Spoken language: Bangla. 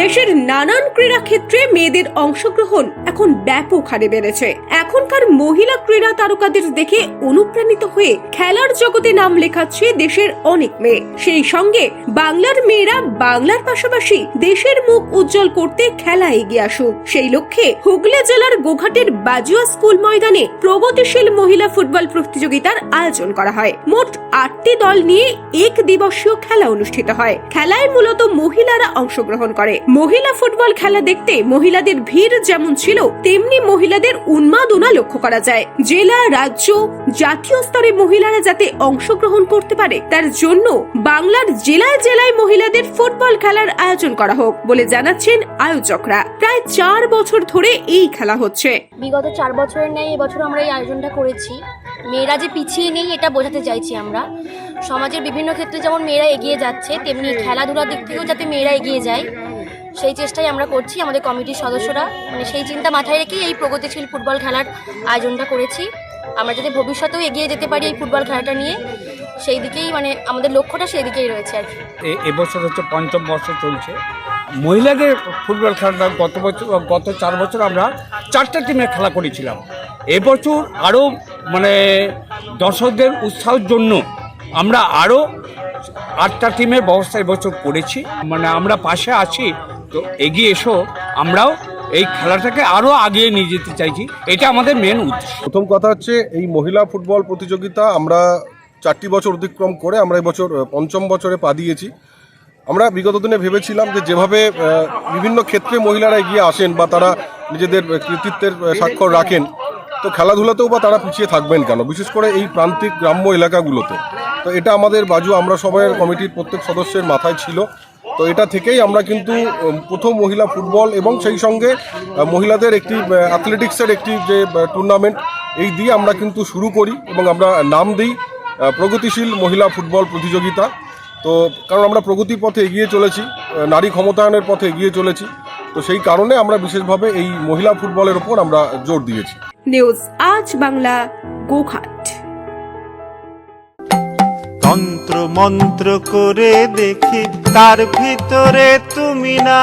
দেশের নানান ক্রীড়া ক্ষেত্রে মেয়েদের অংশগ্রহণ এখন ব্যাপক হারে বেড়েছে। এখনকার মহিলা ক্রীড়া তারকাদের দেখে অনুপ্রাণিত হয়ে খেলার জগতে নাম লেখাচ্ছে দেশের অনেক মেয়ে। সেই সঙ্গে বাংলার মেয়েরা বাংলার পাশাপাশি দেশের মুখ উজ্জ্বল করতে খেলা এগিয়ে আসুক। সেই লক্ষ্যে হুগলি জেলার গোঘাটের বাজুয়া স্কুল ময়দানে প্রগতিশীল মহিলা ফুটবল প্রতিযোগিতার আয়োজন করা হয়। মোট আটটি দল নিয়ে এক দিবসীয় খেলা অনুষ্ঠিত হয়। খেলায় মূলত মহিলারা অংশগ্রহণ করে। মহিলা ফুটবল খেলা দেখতে মহিলাদের ভিড় যেমন ছিল, তেমনি মহিলাদের উন্মাদনা লক্ষ্য করা যায়। জেলা, রাজ্য, জাতীয় স্তরে মহিলারা যাতে অংশগ্রহণ করতে পারে, তার জন্য বাংলার জেলায় জেলায় মহিলাদের ফুটবল খেলার আয়োজন করা হোক বলে জানাচ্ছেন আয়োজকরা। প্রায় চার বছর ধরে এই খেলা হচ্ছে। বিগত চার বছরের ন্যায় এবছর আমরা এই আয়োজনটা করেছি। মেয়েরা যে পিছিয়ে নেই, এটা বোঝাতে চাইছি আমরা। সমাজের বিভিন্ন ক্ষেত্রে যেমন মেয়েরা এগিয়ে যাচ্ছে, তেমনি খেলাধুলার দিক থেকেও যাতে মেয়েরা এগিয়ে যায়, সেই চেষ্টাই আমরা করছি আমাদের কমিটির সদস্যরা। মানে সেই চিন্তা মাথায় রেখেই এই প্রগতিশীল ফুটবল খেলার আয়োজনটা করেছি। আমরা যাতে ভবিষ্যতেও এগিয়ে যেতে পারি এই ফুটবল খেলাটা নিয়ে, সেই দিকেই মানে আমাদের লক্ষ্যটা সেই দিকেই রয়েছে আর কি। এবছর হচ্ছে পঞ্চম বর্ষ চলছে। মহিলাদের ফুটবল খেলাটা গত বছর, গত চার বছর আমরা চারটা টিমে খেলা করেছিলাম। এবছর আরও দর্শকদের উৎসাহের জন্য আমরা আরও আটটা টিমের ব্যবস্থা এবছর করেছি। মানে আমরা পাশে আছি, তো এগিয়ে এসো, আমরাও এই খেলাটাকে আরও আগিয়ে নিয়ে যেতে চাইছি। এটা আমাদের মেন উদ্দেশ্য। প্রথম কথা হচ্ছে, এই মহিলা ফুটবল প্রতিযোগিতা আমরা চারটি বছর অতিক্রম করে আমরা এবছর পঞ্চম বছরে পা দিয়েছি। আমরা বিগত দিনে ভেবেছিলাম যে যেভাবে বিভিন্ন ক্ষেত্রে মহিলারা এগিয়ে আসেন বা তারা নিজেদের কৃতিত্বের স্বাক্ষর রাখেন তো খেলাধুলাতেও বা তারা পিছিয়ে থাকবেন কেন? বিশেষ করে এই প্রান্তিক গ্রাম্য এলাকাগুলোতে। তো এটা আমাদের বাজু, আমরা সবাই কমিটির প্রত্যেক সদস্যের মাথায় ছিল। তো এটা থেকেই আমরা কিন্তু প্রথম মহিলা ফুটবল এবং সেই সঙ্গে মহিলাদের একটি অ্যাথলেটিক্সের একটি যে টুর্নামেন্ট এই দিয়ে আমরা কিন্তু শুরু করি এবং আমরা নাম দিই প্রগতিশীল মহিলা ফুটবল প্রতিযোগিতা। তো কারণ আমরা প্রগতির পথে এগিয়ে চলেছি নারী ক্ষমতায়নের পথে এগিয়ে চলেছি। তো সেই কারণে আমরা বিশেষভাবে এই মহিলা ফুটবলের ওপর আমরা জোর দিয়েছি। নিউজ আজ বাংলা গোঘাট। তন্ত্র মন্ত্র করে দেখি তার ভিতরে তুমি না।